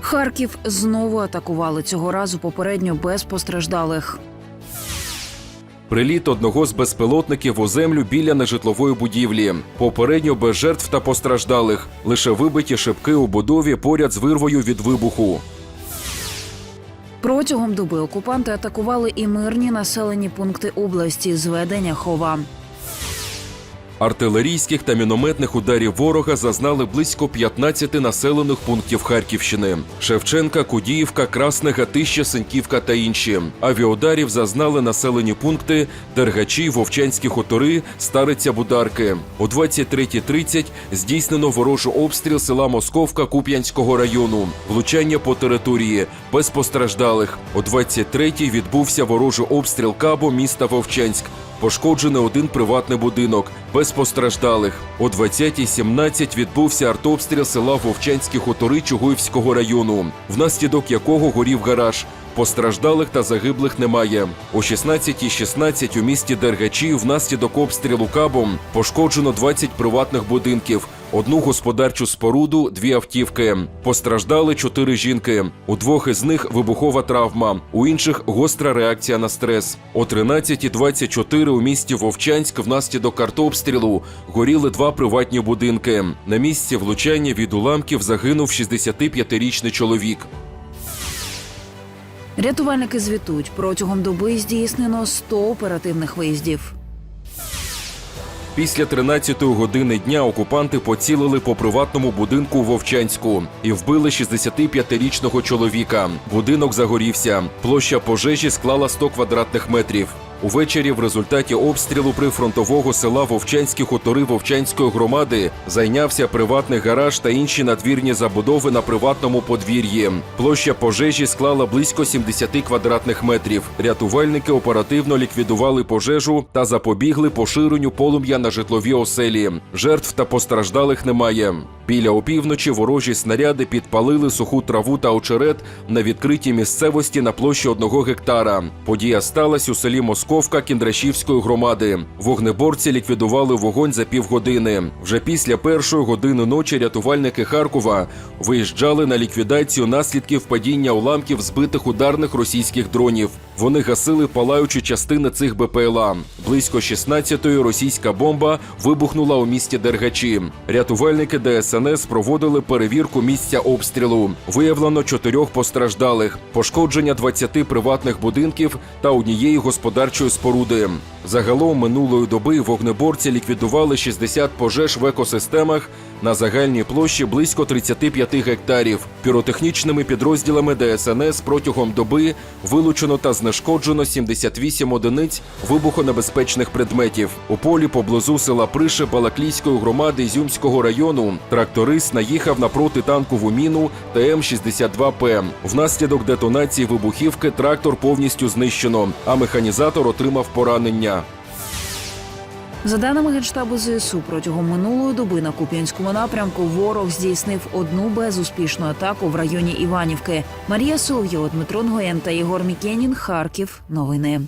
Харків знову атакували цього разу попередньо без постраждалих. Приліт одного з безпілотників у землю біля нежитлової будівлі. Попередньо без жертв та постраждалих. Лише вибиті шибки у будові поряд з вирвою від вибуху. Протягом доби окупанти атакували і мирні населені пункти області зведення Хова. Артилерійських та мінометних ударів ворога зазнали близько 15 населених пунктів Харківщини: Шевченка, Кудіївка, Красне, Гатище, Сеньківка та інші. Авіаударів зазнали населені пункти Дергачі, Вовчанські хутори, Стариця Бударки. О 23.30 здійснено ворожий обстріл села Московка Куп'янського району. Влучання по території без постраждалих. О 23.00 відбувся ворожий обстріл Кабо міста Вовчанськ. Пошкоджений один приватний будинок без постраждалих. О 20.17 відбувся артобстріл села Вовчанські хутори Чугуївського району, внаслідок якого горів гараж. Постраждалих та загиблих немає. О 16.16 у місті Дергачі внаслідок обстрілу кабом пошкоджено 20 приватних будинків, одну господарчу споруду, дві автівки. Постраждали чотири жінки. У двох із них вибухова травма, у інших гостра реакція на стрес. О 13.24 у місті Вовчанськ внаслідок артобстрілу горіли два приватні будинки. На місці влучання від уламків загинув 65-річний чоловік. Рятувальники звітують, протягом доби здійснено 100 оперативних виїздів. Після 13-ї години дня окупанти поцілили по приватному будинку у Вовчанську і вбили 65-річного чоловіка. Будинок загорівся. Площа пожежі склала 100 квадратних метрів. Увечері в результаті обстрілу прифронтового села Вовчанські хутори Вовчанської громади зайнявся приватний гараж та інші надвірні забудови на приватному подвір'ї. Площа пожежі склала близько 70 квадратних метрів. Рятувальники оперативно ліквідували пожежу та запобігли поширенню полум'я на житлові оселі. Жертв та постраждалих немає. Біля опівночі ворожі снаряди підпалили суху траву та очерет на відкритій місцевості на площі одного гектара. Подія сталася у селі Московка Кіндрашівської громади. Вогнеборці ліквідували вогонь за півгодини. Вже після першої години ночі рятувальники Харкова виїжджали на ліквідацію наслідків падіння уламків збитих ударних російських дронів. Вони гасили палаючі частини цих БПЛА. Близько 16-ї російська бомба вибухнула у місті Дергачі. Рятувальники ДСНС проводили перевірку місця обстрілу. Виявлено чотирьох постраждалих, пошкодження 20 приватних будинків та однієї господарчої споруди. Загалом минулої доби вогнеборці ліквідували 60 пожеж в екосистемах на загальній площі близько 35 гектарів. Піротехнічними підрозділами ДСНС протягом доби вилучено та знешкоджено 78 одиниць вибухонебезпечних предметів. У полі поблизу села Прише Балаклійської громади Ізюмського району тракторист наїхав на протитанкову міну ТМ-62П. Внаслідок детонації вибухівки трактор повністю знищено, а механізатор отримав поранення. За даними Генштабу ЗСУ, протягом минулої доби на Куп'янському напрямку ворог здійснив одну безуспішну атаку в районі Іванівки. Марія Соловйова, Дмитро Нгоєн та Єгор Мікенін. Харків. Новини.